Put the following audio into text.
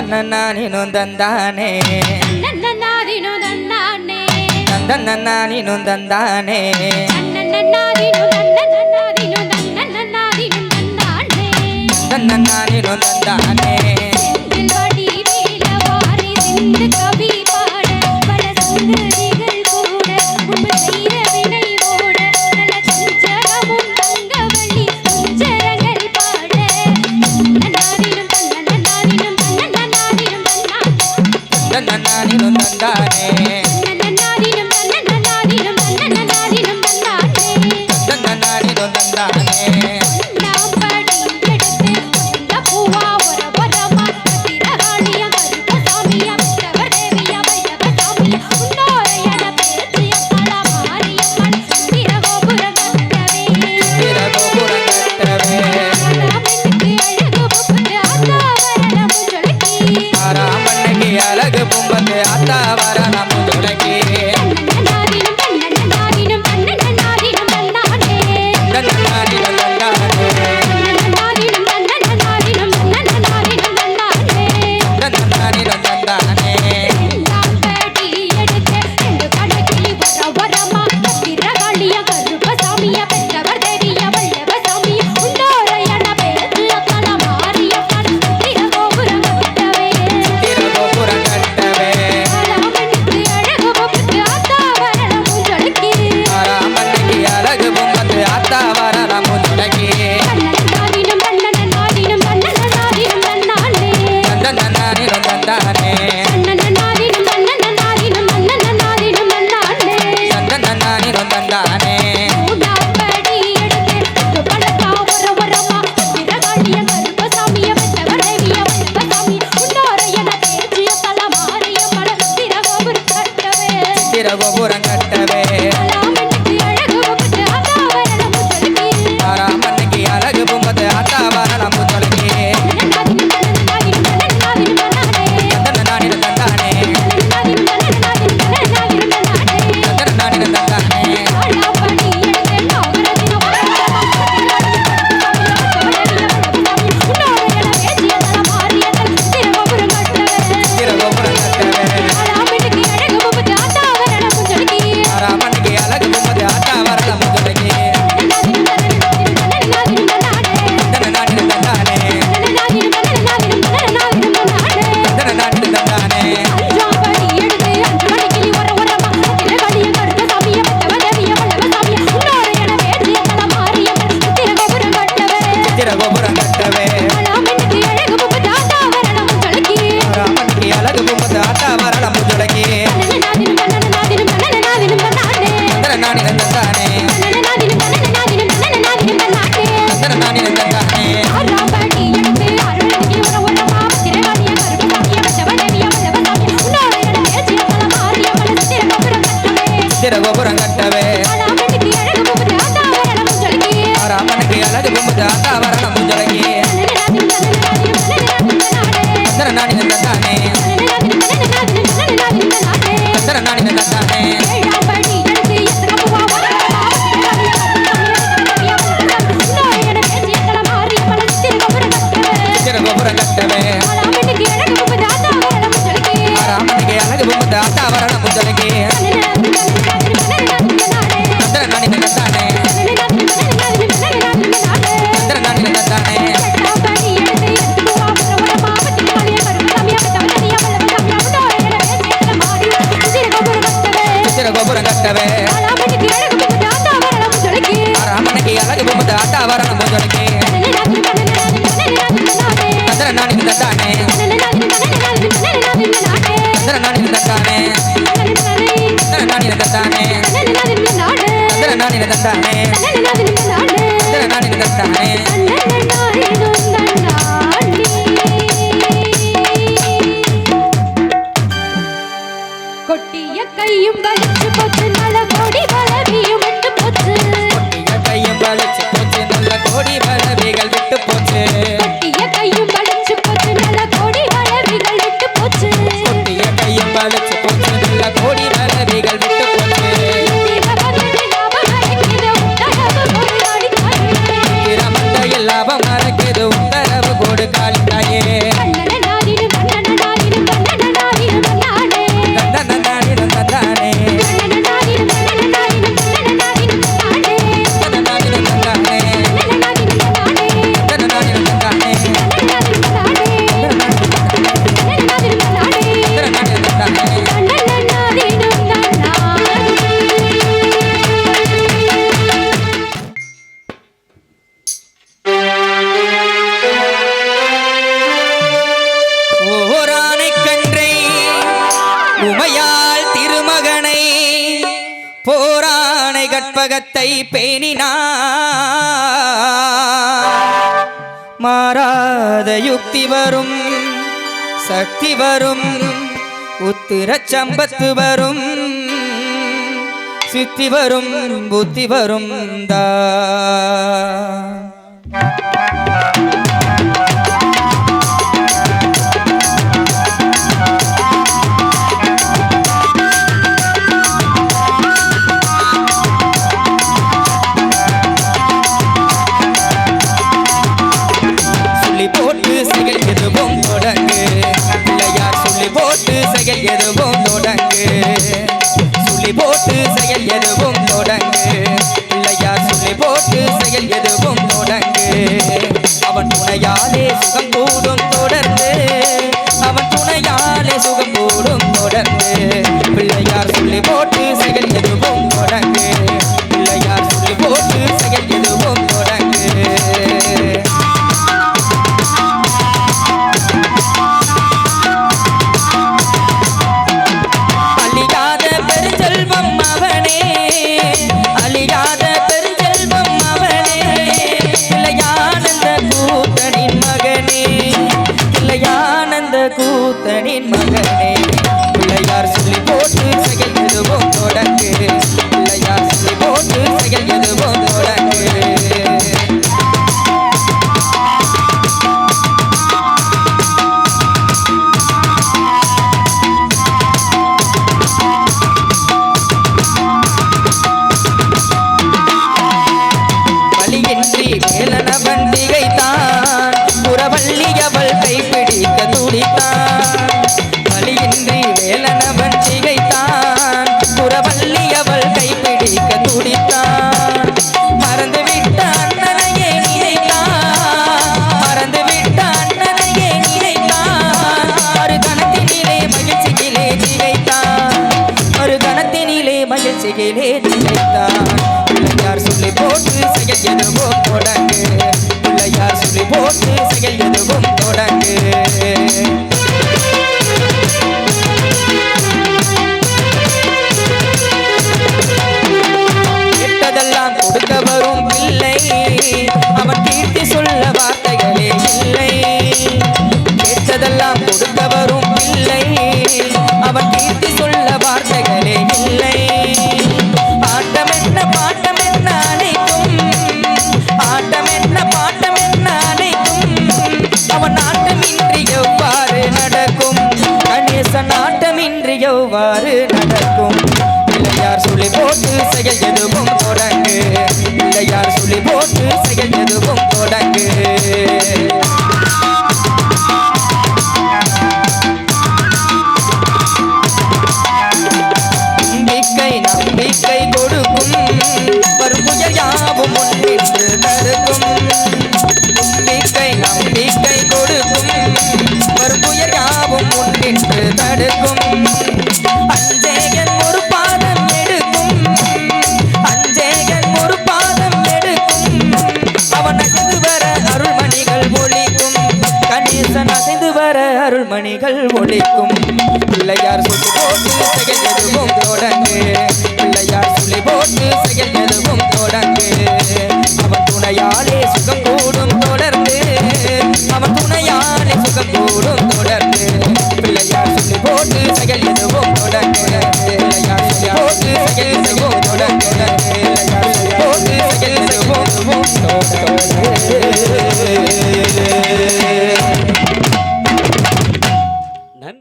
తందన్నానినుందందానే తందన్నానినుందందానే తందన్నానినుందందానే తందన్నానినుందందానే తందన్నానినుందందానే దిల్వాడి వేలవారి దిల్ కబ சரணம் துளக்கி ಕಾರಣ ಮೊದಲಿಗೆ ಅಂದ್ರೆ ನಾನಿಂದ ತಾನೆ ಅಂದ್ರೆ ನಾನಿಂದ ತಾನೆ ಅಂದ್ರೆ ನಾನಿಂದ ತಾನೆ ಅಂದ್ರೆ ನಾನಿಂದ ತಾನೆ கற்பகத்தை பேணினார். மாறாத யுக்தி வரும் சக்தி வரும் உத்திர சம்பத்து வரும் சித்தி வரும் புத்தி வரும் தா. செயல் எதுவும் தொடங்கு. பிள்ளையார் சொல்லி போட்டு செயல் எதுவும் தொடங்கு. அவன் துணையாலே சுகம் கூடும். in my bed. என்னமோ தொடங்கு ரசநாட்டமின்றி எவ்வாறு நடக்கும்? இல்லையார் சுழி போட்டு செயல் எதுவும் தொடங்கு. இல்லையார் சுழி போட்டு செயல் எதுவும் தொடங்கு. ஒலிக்கும் பிள்ளையார் சுற்று